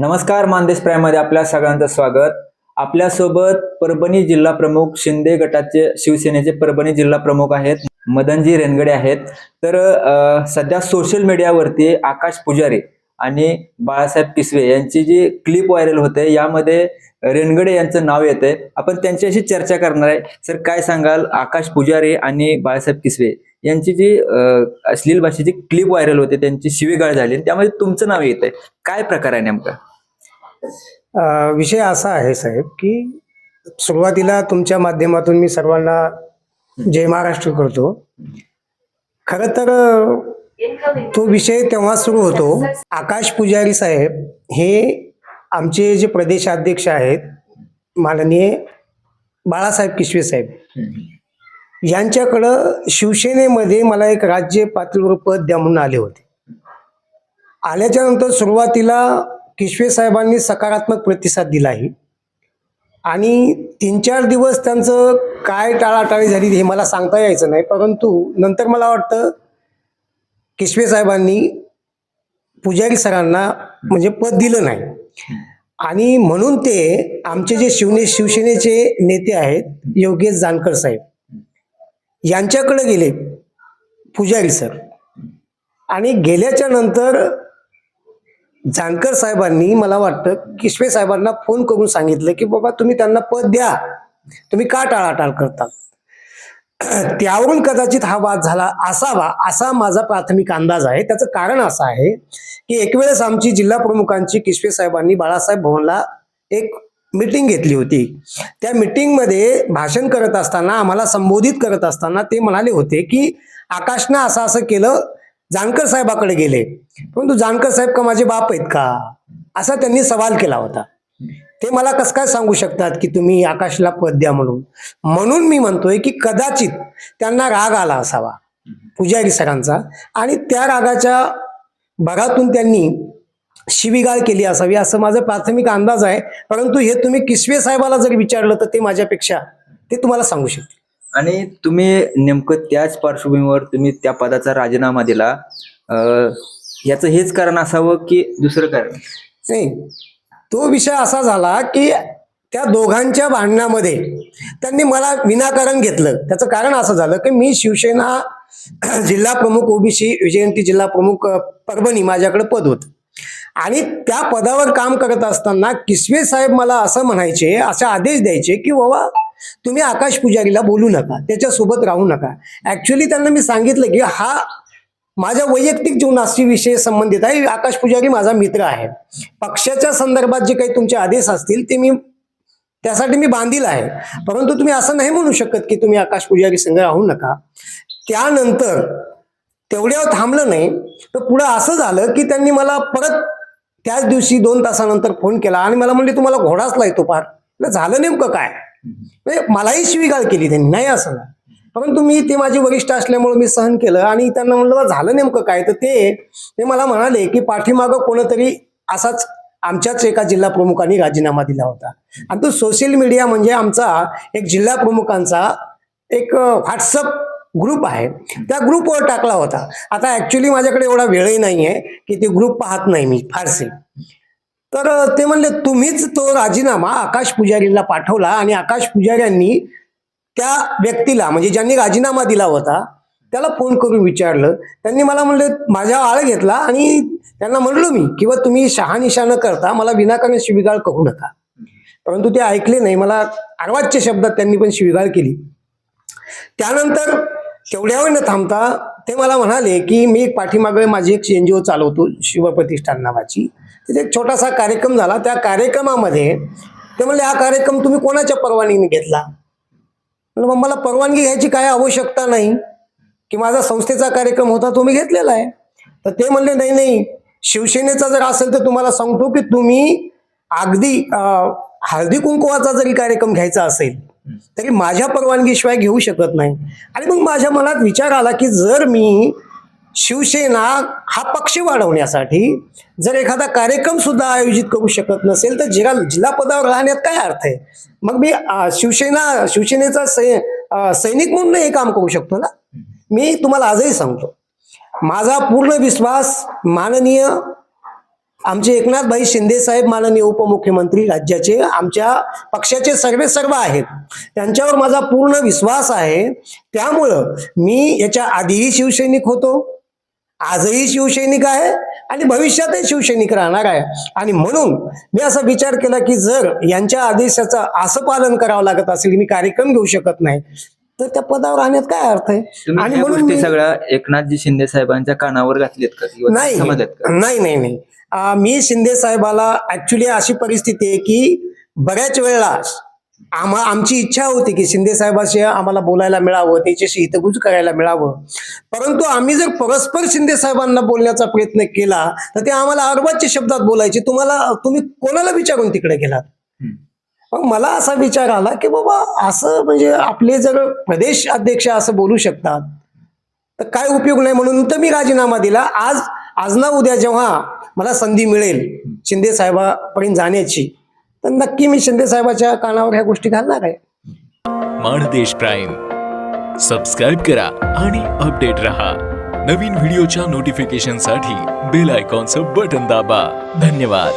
नमस्कार मानदेश प्राईममध्ये आपल्या सगळ्यांचं स्वागत. आपल्यासोबत परभणी जिल्हा प्रमुख शिंदे गटाचे शिवसेनेचे परभणी जिल्हा प्रमुख आहेत मदनजी रेनगडे आहेत. तर सध्या सोशल मीडियावरती आकाश पुजारी आणि बाळासाहेब किसवे यांची जी क्लिप व्हायरल होते यामध्ये रेनगडे यांचं नाव येतंय. आपण त्यांच्याशी चर्चा करणार आहे. सर काय सांगाल? आकाश पुजारी आणि बाळासाहेब किसवे यांची जी अश्लील भाषेची क्लिप व्हायरल होते त्यांची शिवीगाळ झाली त्यामध्ये तुमचं नाव येत आहे काय प्रकार आहे नेमका? विषय असा आहे साहेब की सुरुवातीला तुमच्या माध्यमातून मी सर्वांना जय महाराष्ट्र करतो. खर तर तो विषय तेव्हा सुरू होतो. आकाश पुजारी साहेब हे आमचे जे प्रदेशाध्यक्ष आहेत माननीय बाळासाहेब किशवे साहेब. यांच्याकडं शिवसेनेमध्ये मला एक राज्य पातळीवर पद द्या म्हणून आले होते. आल्याच्यानंतर सुरुवातीला किशवे साहेबांनी सकारात्मक प्रतिसाद दिला आहे आणि तीन चार दिवस त्यांचं काय टाळाटाळी झाली हे मला सांगता यायचं नाही परंतु नंतर मला वाटतं किशवे साहेबांनी पुजारी सरांना म्हणजे पद दिलं नाही. आणि म्हणून ते आमचे जे शिवने शिवसेनेचे नेते आहेत योगेश जानकर साहेब यांच्याकडे गेले पुजारी सर. आणि गेल्याच्यानंतर जानकर साहेबांनी मला वाटतं किशवे साहेबांना फोन करून सांगितलं की बाबा तुम्ही त्यांना पद द्या. तुम्ही का टाळाटाळ करता त्यावरून कदाचित हा वाद झाला असावा असा माझा प्राथमिक अंदाज आहे. त्याचं कारण असं आहे की एक वेळेस आमची जिल्हा प्रमुखांची किशवे साहेबांनी बाळासाहेब भवनला एक मीटिंग घेतली होती. त्या मीटिंगमध्ये भाषण करत असताना आम्हाला संबोधित करत असताना ते म्हणाले होते की आकाशनं असं असं केलं जानकर साहेबाकडे गेले. परंतु जानकर साहेब का माझे बाप आहेत का? असा त्यांनी सवाल केला होता. ते मला कसं काय सांगू शकतात की तुम्ही आकाशला पद द्या म्हणून? म्हणून मी म्हणतोय की कदाचित त्यांना राग आला असावा पुजारी सरांचा. आणि त्या रागाच्या भरातून त्यांनी शिवीगाळ केली असावी असं माझा प्राथमिक अंदाज आहे. परंतु हे तुम्ही किसवे साहेबाला जर विचारलं तर ते माझ्यापेक्षा ते तुम्हाला सांगू शकतील. आणि तुम्ही नेमकं त्याच पार्श्वभूमीवर तुम्ही त्या पदाचा राजीनामा दिला याचं हेच कारण असावं की दुसरं कारण? नाही तो विषय असा झाला की त्या दोघांच्या भांडणामध्ये त्यांनी मला विनाकारण घेतलं. त्याचं कारण असं झालं की मी शिवसेना जिल्हा प्रमुख ओबीसी विजयंती जिल्हा प्रमुख परभणी माझ्याकडे पद होतं. आणि त्या पदावर काम करत असताना किसवे साहेब मला असं म्हणायचे असे आदेश द्यायचे की बाबा तुम्ही आकाश पुजारीला बोलू नका त्याच्यासोबत राहू नका. ऍक्च्युली त्यांना मी सांगितलं की हा माझ्या वैयक्तिक जीवनाशी विषय संबंधित आहे आकाश पुजारी माझा मित्र आहे. पक्षाच्या संदर्भात जे काही तुमचे आदेश असतील ते मी त्यासाठी मी बांधील आहे. परंतु तुम्ही असं नाही म्हणू शकत की तुम्ही आकाश पुजारी संघ राहू नका. त्यानंतर तेवढ्यावर थांबलं नाही तर पुढं असं झालं की त्यांनी मला परत त्याच दिवशी दोन तासानंतर फोन केला आणि मला म्हणले तुम्हाला घोडाच लायतो पार झालं नेमकं काय? म्हणजे मलाही शिवीगाळ केली त्यांनी नाही असं परंतु मी ते माझे वरिष्ठ असल्यामुळे मी सहन केलं आणि त्यांना म्हणलं झालं नेमकं काय? तर ते ते मला म्हणाले की पाठीमागं कोणतरी असाच आमच्याच एका जिल्हा प्रमुखांनी राजीनामा दिला होता. आणि तो सोशल मीडिया म्हणजे आमचा एक जिल्हा प्रमुखांचा एक व्हॉट्सअप ग्रुप आहे. त्या ग्रुपवर टाकला होता. आता ऍक्च्युली माझ्याकडे एवढा वेळही नाही आहे की ते ग्रुप पाहत नाही मी फारसे. तर ते म्हणले तुम्हीच तो राजीनामा आकाश पुजारीला पाठवला आणि आकाश पुजाऱ्यांनी त्या व्यक्तीला म्हणजे ज्यांनी राजीनामा दिला होता त्याला फोन करून विचारलं. त्यांनी मला म्हणले माझ्या आळ घेतला आणि त्यांना म्हणलो मी किंवा तुम्ही शहानिशा न करता मला विनाकारण शिविगाळ करू नका. परंतु ते ऐकले नाही. मला अर्वाच्य शब्दात त्यांनी पण शिविगाळ केली. त्यानंतर तेवढ्यावर न थांबता ते मला म्हणाले की मी पाठीमागे माझी एक एन जी ओ चालवतो शिवप्रतिष्ठान नावाची. तिथे एक छोटासा कार्यक्रम झाला. त्या कार्यक्रमामध्ये ते म्हणले हा कार्यक्रम तुम्ही कोणाच्या परवानगीने घेतला? मग मला परवानगी घ्यायची काय आवश्यकता नाही. की माझा संस्थेचा कार्यक्रम होता तो मी घेतलेला आहे. तर ते म्हणले नाही नाही. शिवसेनेचा जर असेल तर तुम्हाला सांगतो की तुम्ही अगदी हळदी कुंकुवाचा जरी कार्यक्रम घ्यायचा असेल तरी माझ्या परवानगीशिवाय घेऊ शकत नाही. आणि मग माझ्या मनात विचार आला की जर मी शिवसेना हा पक्ष वाढवण्यासाठी जर एखादा कार्यक्रम सुद्धा आयोजित करू शकत नसेल तर जिल्हा जिल्हा पदावर राहण्यात काय अर्थ आहे? मग मी शिवसेना शिवसेनेचा सै सैनिक म्हणून हे काम करू शकतो ना? मी तुम्हाला आजही सांगतो. माझा पूर्ण विश्वास माननीय आमचे एकनाथभाई शिंदे साहेब माननीय उपमुख्यमंत्री राज्याचे आमच्या पक्षाचे सर्वे सर्व आहेत. त्यांच्यावर माझा पूर्ण विश्वास आहे. त्यामुळं मी याच्या आधीही शिवसैनिक होतो आजही शिवसैनिक आहे आणि भविष्यातही शिवसैनिक राहणार आहे. आणि म्हणून मी असा विचार केला की जर यांच्या आदेशाचं असं पालन करावं लागत असेल मी कार्यक्रम घेऊ शकत नाही तर त्या पदावर राहण्यात काय अर्थ आहे? आणि म्हणून मी- सगळ्या एकनाथजी शिंदे साहेबांच्या कानावर घातलीत का? किंवा नाही. का? नाही नाही नाही. अं, मी शिंदे साहेबाला ऍक्च्युली अशी परिस्थिती आहे की बऱ्याच वेळेला आम्हा आमची इच्छा होती की शिंदे साहेबाशी आम्हाला बोलायला मिळावं त्याच्याशी हितगुज करायला मिळावं. परंतु आम्ही जर परस्पर शिंदे साहेबांना बोलण्याचा प्रयत्न केला तर ते आम्हाला अर्वाच्य शब्दात बोलायचे. तुम्हाला तुम्ही कोणाला विचारून तिकडे गेलात? हम्म. मग मला असा विचार आला की बाबा असं म्हणजे आपले जर प्रदेश अध्यक्ष असं बोलू शकतात तर काय उपयोग नाही म्हणून तर मी राजीनामा दिला. आज आज ना उद्या जेव्हा मला संधी मिळेल शिंदे साहेबापर्यंत जाण्याची तर नक्की मी शिंदे साहेबाच्या कानावर ह्या गोष्टी घालणार आहे. माणदेश प्राईम. सबस्क्राईब करा आणि अपडेट रहा. नवीन व्हिडिओच्या नोटिफिकेशनसाठी बेल आयकॉनचं बटन दाबा. धन्यवाद.